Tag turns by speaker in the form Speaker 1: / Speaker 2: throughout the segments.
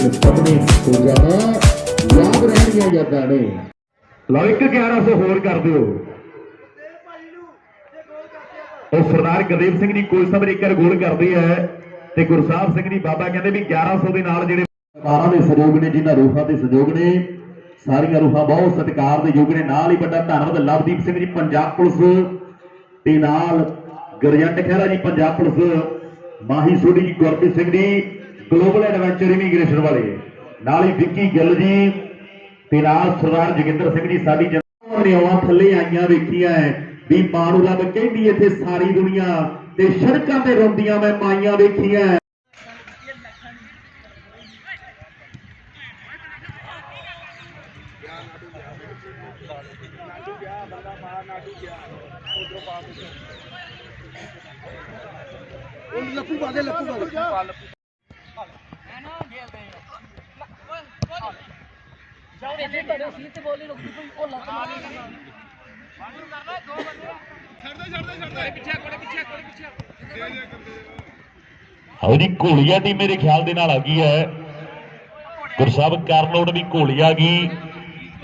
Speaker 1: ਸਾਹਮਣੇ ਹੋ ਜਾਣਾ ਯਾਦ ਰਹਿਣਗੀਆਂ ਯਾਦਾਂ ਨੇ
Speaker 2: ਲਓ ਇੱਕ 1100 ਹੋਰ ਕਰ ਦਿਓ। ਉਹ ਸਰਦਾਰ ਗਦੇਵ ਸਿੰਘ ਜੀ ਕੋਚ ਸਾਹਿਬ ਨੇ ਇੱਕ ਗੋਲ ਕਰਦੇ ਆ ਤੇ ਗੁਰਸਾਹਿਬ ਸਿੰਘ ਜੀ ਬਾਬਾ ਕਹਿੰਦੇ ਵੀ 1100 ਦੇ ਨਾਲ ਜਿਹੜੇ
Speaker 1: ਸਰਕਾਰਾਂ ਦੇ ਸਹਿਯੋਗ ਨੇ, ਜਿਨ੍ਹਾਂ ਰੂਹਾਂ ਦੇ ਸਹਿਯੋਗ ਨੇ, ਸਾਰੀਆਂ ਰੂਹਾਂ ਬਹੁਤ ਸਤਿਕਾਰ ਦੇ ਯੋਗ ਨੇ। ਨਾਲ ਹੀ ਵੱਡਾ ਧੰਨਵਾਦ ਲਵਦੀਪ ਸਿੰਘ ਜੀ, ਪੰਜਾਬ ਪੁਲਿਸ ਤੇ ਨਾਲ ਗਰਜੰਟ ਖਹਿਰਾ ਜੀ, ਪੰਜਾਬ ਪੁਲਿਸ, ਮਾਹੀ ਸੋਢੀ ਜੀ, Gurpreet Singh ji global adventure immigration ਵਾਲੇ ਨਾਲ ਹੀ ਵਿੱਕੀ ਗਿੱਲ ਜੀ ਤੇ ਨਾਲ ਸਰਦਾਰ ਜੋਗਿੰਦਰ ਸਿੰਘ ਜੀ ਸਾਡੀ ਨਿਆਵਾਂ ਥੱਲੇ ਆਈਆਂ ਵੇਖੀਆਂ ਹੈ ਵੀ ਮਾਂ ਨੂੰ ਰੱਬ ਕਹਿੰਦੀ ਇੱਥੇ ਸਾਰੀ ਦੁਨੀਆ ਤੇ ਸੜਕਾਂ ਤੇ ਰੋਂਦੀਆਂ ਮੈਂ ਮਾਈਆਂ ਵੇਖੀਆਂ ਹੈ।
Speaker 3: ਲੱਪੂ ਪਾ ਦੇ ਲੱਪੂ ਪਾ ਦੇ
Speaker 4: ਜਾਓ ਜੇ ਤੁਹਾਡੇ ਸੀਟ ਤੇ ਬੋਲੀ ਰੁਕਦੀ ਪਈ ਉਹ ਲੱਤ ਮਾਰੀ
Speaker 2: ਆਓ ਜੀ ਘੋਲੀਆ ਦੀ ਮੇਰੇ ਖਿਆਲ ਦੇ ਨਾਲ ਆ ਗਈ ਹੈ। ਗੁਰਸਾਹਿਬ ਕਰਨੋੜ ਵੀ ਘੋਲੀ ਆ ਗਈ।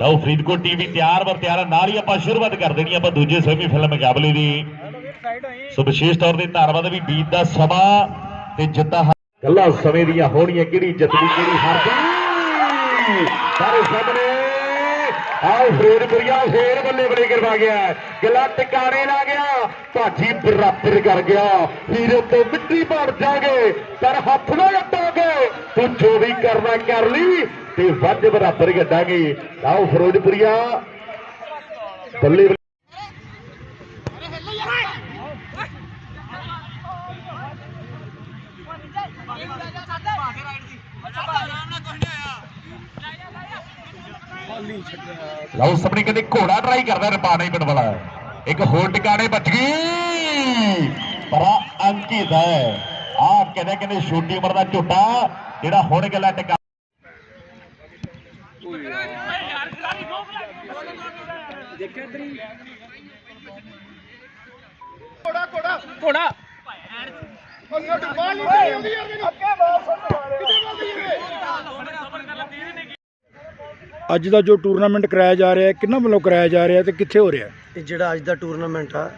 Speaker 2: ਲਓ ਫਰੀਦਕੋਟ ਟੀਵੀ ਤਿਆਰ ਬਰ ਤਿਆਰ। ਨਾਲ ਹੀ ਆਪਾਂ ਸ਼ੁਰੂਆਤ ਕਰ ਦੇਣੀ ਆਪਾਂ ਦੂਜੇ ਸੈਮੀਫਾਈਨਲ ਮੁਕਾਬਲੇ ਦੀ। ਸੋ ਵਿਸ਼ੇਸ਼ ਤੌਰ ਤੇ ਧੰਨਵਾਦ ਵੀ ਬੀਤ ਦਾ ਸਮਾਂ ਤੇ ਜਿੱਤਾਂ ਗੱਲਾਂ ਸਮੇਂ ਦੀਆਂ ਹੋਣੀਆਂ ਕਿਹੜੀ ਜਿੱਤਦੀ ਕਿਹੜੀ ਹਾਰਦੀ ਸਾਰੇ ਸਾਹਮਣੇ ਆਓ ਫਰੀਦਪੁਰੀਆ ਫੇਰ ਬੱਲੇ ਬੱਲੇ ਕਰਵਾ ਗਿਆ। ਗੱਲਾਂ ਟਿਕਾਣੇ ਲਾ ਗਿਆ। ਭਾਜੀ ਬਰਾਬਰ ਕਰ ਗਿਆ। ਹੀਰੇ ਤੋਂ ਮਿੱਟੀ ਬਣ ਜਾਗੇ ਪਰ ਹੱਥ ਨਾ ਅੱਡਾਂਗੇ। ਤੂੰ ਜੋ ਵੀ ਕਰਨਾ ਕਰ ਲਈ ਤੇ ਵੱਜ ਬਰਾਬਰ ਗੱਡਾਂਗੇ ਆਓ ਫਿਰੋਜ਼ਪੁਰੀਆ। ਬੱਲੇ ਬੱਲੇ ਲਓ ਸਭਨੇ ਕਹਿੰਦੇ ਘੋੜਾ ਟਰਾਈ ਕਰਦਾ ਰਪਾਣੇ ਪਿੰਡ ਵਾਲਾ। ਇੱਕ ਹੋਰ ਟਿਕਾਣੇ ਬਚ ਗਈ। ਪਰ ਅੰਕਿਤ ਹੈ। ਆ ਕਹਿੰਦੇ ਕਹਿੰਦੇ ਛੋਟੀ ਉਮਰ ਦਾ ਝੋਟਾ ਜਿਹੜਾ ਹੁਣ ਗੱਲਾਂ ਟਿਕਾ
Speaker 4: ਘੋੜਾ
Speaker 3: ਬਾਲ ਨਹੀਂ ਆਉਂਦੀ ਯਾਰ ਮੈਨੂੰ ਅੱਗੇ ਬਾਲ ਕਿਤੇ ਬੋਲਦੀ
Speaker 5: ਅੱਜ ਦਾ ਜੋ ਟੂਰਨਾਮੈਂਟ ਕਰਾਇਆ ਜਾ ਰਿਹਾ ਹੈ ਕਿੰਨਾ ਵੱਲੋਂ ਕਰਾਇਆ ਜਾ ਰਿਹਾ ਹੈ ਤੇ ਕਿੱਥੇ ਹੋ ਰਿਹਾ ਹੈ?
Speaker 6: ਇਹ ਜਿਹੜਾ ਅੱਜ ਦਾ ਟੂਰਨਾਮੈਂਟ ਆ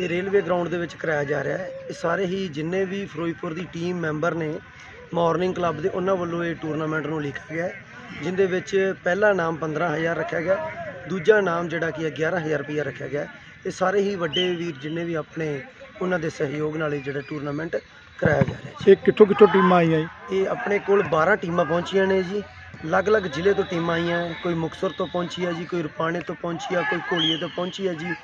Speaker 6: ਇਹ ਰੇਲਵੇ ਗਰਾਊਂਡ ਦੇ ਵਿੱਚ ਕਰਾਇਆ ਜਾ ਰਿਹਾ ਹੈ। ਇਹ ਸਾਰੇ ਹੀ ਜਿੰਨੇ ਵੀ ਫਿਰੋਜ਼ਪੁਰ ਦੀ ਟੀਮ ਮੈਂਬਰ ਨੇ ਮਾਰਨਿੰਗ ਕਲੱਬ ਦੇ ਉਹਨਾਂ ਵੱਲੋਂ ਇਹ ਟੂਰਨਾਮੈਂਟ ਨੂੰ ਲਿਖਿਆ ਗਿਆ ਜਿੰਦੇ ਵਿੱਚ ਪਹਿਲਾ ਨਾਮ 15000 ਰੱਖਿਆ ਗਿਆ ਦੂਜਾ ਨਾਮ ਜਿਹੜਾ ਕਿ ਹੈ 11000 ਰੁਪਇਆ ਰੱਖਿਆ ਗਿਆ। ਇਹ ਸਾਰੇ ਹੀ ਵੱਡੇ ਵੀਰ ਜਿੰਨੇ ਵੀ ਆਪਣੇ ਉਹਨਾਂ ਦੇ ਸਹਿਯੋਗ ਨਾਲ ਇਹ ਜਿਹੜਾ ਟੂਰਨਾਮੈਂਟ ਕਰਾਇਆ ਜਾ ਰਿਹਾ ਹੈ।
Speaker 5: ਇਹ ਕਿੱਥੋਂ ਕਿੱਥੋਂ ਟੀਮਾਂ ਆਈਆਂ ਜੀ?
Speaker 6: ਇਹ ਆਪਣੇ ਕੋਲ 12 ਟੀਮਾਂ ਪਹੁੰਚੀਆਂ ਨੇ ਜੀ। ਅਲੱਗ-ਅਲੱਗ ਜ਼ਿਲ੍ਹੇ ਤੋਂ ਟੀਮਾਂ ਆਈਆਂ। ਹੈ ਕੋਈ ਮੁਕਤਸਰ ਤੋਂ ਪਹੁੰਚੀ ਹੈ ਜੀ ਕੋਈ ਰੁਪਾਣੇ ਤੋਂ ਪਹੁੰਚੀ ਹੈ ਕੋਈ ਘੋਲੀਏ ਤੋਂ ਪਹੁੰਚੀ ਹੈ ਜੀ।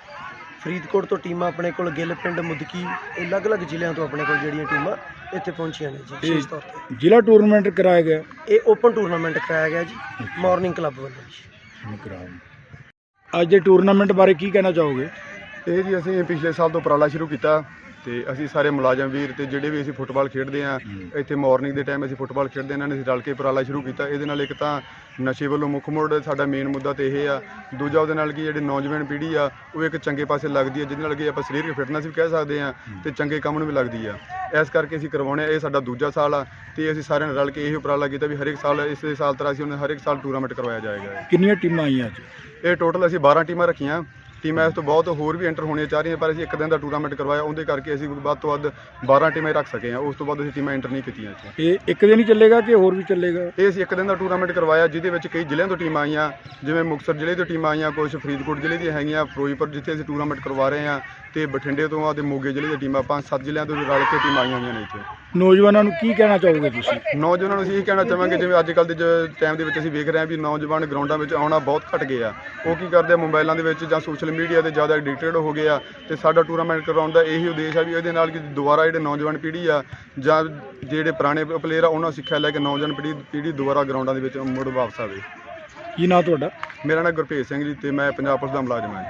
Speaker 6: ਫਰੀਦਕੋਟ ਤੋਂ ਟੀਮਾਂ ਆਪਣੇ ਕੋਲ ਗਿੱਲ ਪਿੰਡ ਮੁਦਕੀ ਇਹ ਅਲੱਗ-ਅਲੱਗ ਜ਼ਿਲ੍ਹਿਆਂ ਤੋਂ ਆਪਣੇ ਕੋਲ ਜਿਹੜੀਆਂ ਟੀਮਾਂ ਇੱਥੇ ਪਹੁੰਚੀਆਂ ਨੇ ਜੀ ਵਿਸ਼ੇਸ਼ ਤੌਰ ਤੇ।
Speaker 5: ਜ਼ਿਲ੍ਹਾ ਟੂਰਨਾਮੈਂਟ ਕਰਾਇਆ ਗਿਆ?
Speaker 6: ਇਹ ਓਪਨ ਟੂਰਨਾਮੈਂਟ ਕਰਾਇਆ ਗਿਆ ਜੀ ਮਾਰਨਿੰਗ ਕਲੱਬ ਵੱਲੋਂ ਜੀ।
Speaker 5: ਅੱਜ ਦੇ ਟੂਰਨਾਮੈਂਟ ਬਾਰੇ ਕੀ ਕਹਿਣਾ ਚਾਹੋਗੇ?
Speaker 7: ਇਹ ਜੀ ਅਸੀਂ ਪਿਛਲੇ ਸਾਲ ਤੋਂ ਉਪਰਾਲਾ ਸ਼ੁਰੂ ਕੀਤਾ। ਤੇ ਅਸੀਂ ਸਾਰੇ ਮੁਲਾਜ਼ਮ ਵੀਰ ਤੇ ਜਿਹੜੇ ਵੀ ਅਸੀਂ ਫੁੱਟਬਾਲ ਖੇਡਦੇ ਆ ਇੱਥੇ ਮਾਰਨਿੰਗ ਦੇ ਟਾਈਮ ਅਸੀਂ ਫੁੱਟਬਾਲ ਖੇਡਦੇ ਇਹਨਾਂ ਨੇ ਅਸੀਂ ਰਲ ਕੇ ਉਪਰਾਲਾ ਸ਼ੁਰੂ ਕੀਤਾ। ਇਹਦੇ ਨਾਲ ਇੱਕ ਤਾਂ ਨਸ਼ੇ ਵੱਲੋਂ ਮੁੱਖ ਮੋੜ ਸਾਡਾ ਮੇਨ ਮੁੱਦਾ ਤੇ ਇਹ ਆ। ਦੂਜਾ ਉਹਦੇ ਨਾਲ ਕੀ ਜਿਹੜੀ ਨੌਜਵਾਨ ਪੀੜ੍ਹੀ ਆ ਉਹ ਇੱਕ ਚੰਗੇ ਪਾਸੇ ਲੱਗਦੀ ਹੈ ਜਿਹਦੇ ਨਾਲ ਕਿ ਆਪਾਂ ਸਰੀਰਕ ਫਿਟਨੈਸ ਵੀ ਕਹਿ ਸਕਦੇ ਆ ਤੇ ਚੰਗੇ ਕੰਮ ਨੂੰ ਵੀ ਲੱਗਦੀ ਆ। ਇਸ ਕਰਕੇ ਅਸੀਂ ਕਰਵਾਉਣੇ ਆ ਇਹ ਸਾਡਾ ਦੂਜਾ ਸਾਲ ਆ ਤੇ ਅਸੀਂ ਸਾਰਿਆਂ ਨੇ ਰਲ ਕੇ ਇਹ ਉਪਰਾਲਾ ਕੀਤਾ ਵੀ ਹਰ ਇੱਕ ਸਾਲ ਇਸੇ ਸਾਲ ਤਰ੍ਹਾਂ ਅਸੀਂ ਉਹਨੇ ਹਰ ਇੱਕ ਸਾਲ ਟੂਰਨਾਮੈਂਟ ਕਰਵਾਇਆ ਜਾਏਗਾ।
Speaker 5: ਕਿੰਨੀਆਂ ਟੀਮਾਂ ਆਈਆਂ ਅੱਜ?
Speaker 7: ਇਹ ਟੋਟਲ ਅਸੀਂ 12 ਟੀਮਾਂ ਰੱਖੀਆਂ। ਟੀਮਾਂ ਇਸ ਤੋਂ ਬਹੁਤ ਹੋਰ ਵੀ ਐਂਟਰ ਹੋਣੀਆਂ ਚਾਹ ਰਹੀਆਂ ਪਰ ਅਸੀਂ ਇੱਕ ਦਿਨ ਦਾ ਟੂਰਨਾਮੈਂਟ ਕਰਵਾਇਆ ਉਹਦੇ ਕਰਕੇ ਅਸੀਂ ਵੱਧ ਤੋਂ ਵੱਧ 12 ਟੀਮਾਂ ਰੱਖ ਸਕੇ ਹਾਂ। ਉਸ ਤੋਂ ਬਾਅਦ ਅਸੀਂ ਟੀਮਾਂ ਐਂਟਰ ਨਹੀਂ ਕੀਤੀਆਂ ਇੱਥੇ।
Speaker 5: ਇਹ ਇੱਕ ਦਿਨ ਹੀ ਚੱਲੇਗਾ ਕਿ ਹੋਰ ਵੀ ਚੱਲੇਗਾ?
Speaker 7: ਇਹ ਅਸੀਂ ਇੱਕ ਦਿਨ ਦਾ ਟੂਰਨਾਮੈਂਟ ਕਰਵਾਇਆ ਜਿਹਦੇ ਵਿੱਚ ਕਈ ਜ਼ਿਲ੍ਹਿਆਂ ਤੋਂ ਟੀਮਾਂ ਆਈਆਂ ਜਿਵੇਂ ਮੁਕਤਸਰ ਜ਼ਿਲ੍ਹੇ ਤੋਂ ਟੀਮਾਂ ਆਈਆਂ ਕੁਝ ਫਰੀਦਕੋਟ ਜ਼ਿਲ੍ਹੇ ਦੀਆਂ ਹੈਗੀਆਂ ਫਿਰੋਜ਼ਪੁਰ ਜਿੱਥੇ ਅਸੀਂ ਟੂਰਨਾਮੈਂਟ ਕਰਵਾ ਰਹੇ ਹਾਂ ਤੇ ਬਠਿੰਡੇ ਤੋਂ ਆ ਤੇ ਮੋਗੇ ਜ਼ਿਲ੍ਹੇ ਦੀਆਂ ਟੀਮਾਂ ਪੰਜ ਸੱਤ ਜ਼ਿਲ੍ਹਿਆਂ ਤੋਂ ਰਲ ਕੇ ਟੀਮਾਂ ਆਈਆਂ ਹੋਈਆਂ ਨੇ ਇੱਥੇ।
Speaker 5: ਨੌਜਵਾਨਾਂ ਨੂੰ ਕੀ ਕਹਿਣਾ ਚਾਹੋਗੇ ਤੁਸੀਂ?
Speaker 7: ਨੌਜਵਾਨਾਂ ਨੂੰ ਅਸੀਂ ਇਹ ਕਹਿਣਾ ਚਾਹਾਂਗੇ ਜਿਵੇਂ ਅੱਜ ਕੱਲ੍ਹ ਦੇ ਟਾਈਮ ਦੇ ਵਿੱਚ ਅਸੀਂ ਵੇਖ ਰਹੇ ਹਾਂ ਵੀ ਨੌਜਵਾਨ ਗਰਾਊਂਡਾਂ ਵਿੱਚ ਆਉਣਾ ਬਹੁਤ ਘਟ ਗਏ ਆ ਉਹ ਕੀ ਕਰਦੇ ਆ ਮੋਬਾਈਲਾਂ ਦੇ ਵਿੱਚ ਜਾਂ ਸੋਸ਼ਲ ਮੀਡੀਆ ਤੇ ਜ਼ਿਆਦਾ ਐਡਿਕਟਡ ਹੋ ਗਏ ਆ ਤੇ ਸਾਡਾ ਟੂਰਨਾਮੈਂਟ ਕਰਾਉਣ ਦਾ ਇਹੀ ਉਦੇਸ਼ ਆ ਵੀ ਇਹਦੇ ਨਾਲ ਕਿ ਦੁਬਾਰਾ ਜਿਹੜੇ ਨੌਜਵਾਨ ਪੀੜ੍ਹੀ ਆ ਜਾਂ ਜਿਹੜੇ ਪੁਰਾਣੇ ਪਲੇਅਰ ਆ ਉਹਨਾਂ ਸਿੱਖਿਆ ਲੈ ਕੇ ਨੌਜਵਾਨ ਪੀੜ੍ਹੀ ਪੀੜ੍ਹੀ ਦੁਬਾਰਾ ਗਰਾਊਂਡਾਂ ਦੇ ਵਿੱਚ ਮੁੜ ਵਾਪਸ ਆਵੇ।
Speaker 5: ਕੀ ਨਾਂ ਤੁਹਾਡਾ?
Speaker 7: ਮੇਰਾ ਨਾਮ ਗੁਰਭੇਜ ਸਿੰਘ ਜੀ ਤੇ ਮੈਂ ਪੰਜਾਬ ਪੁਲਿਸ ਦਾ ਮੁਲਾਜ਼ਮ ਹਾਂ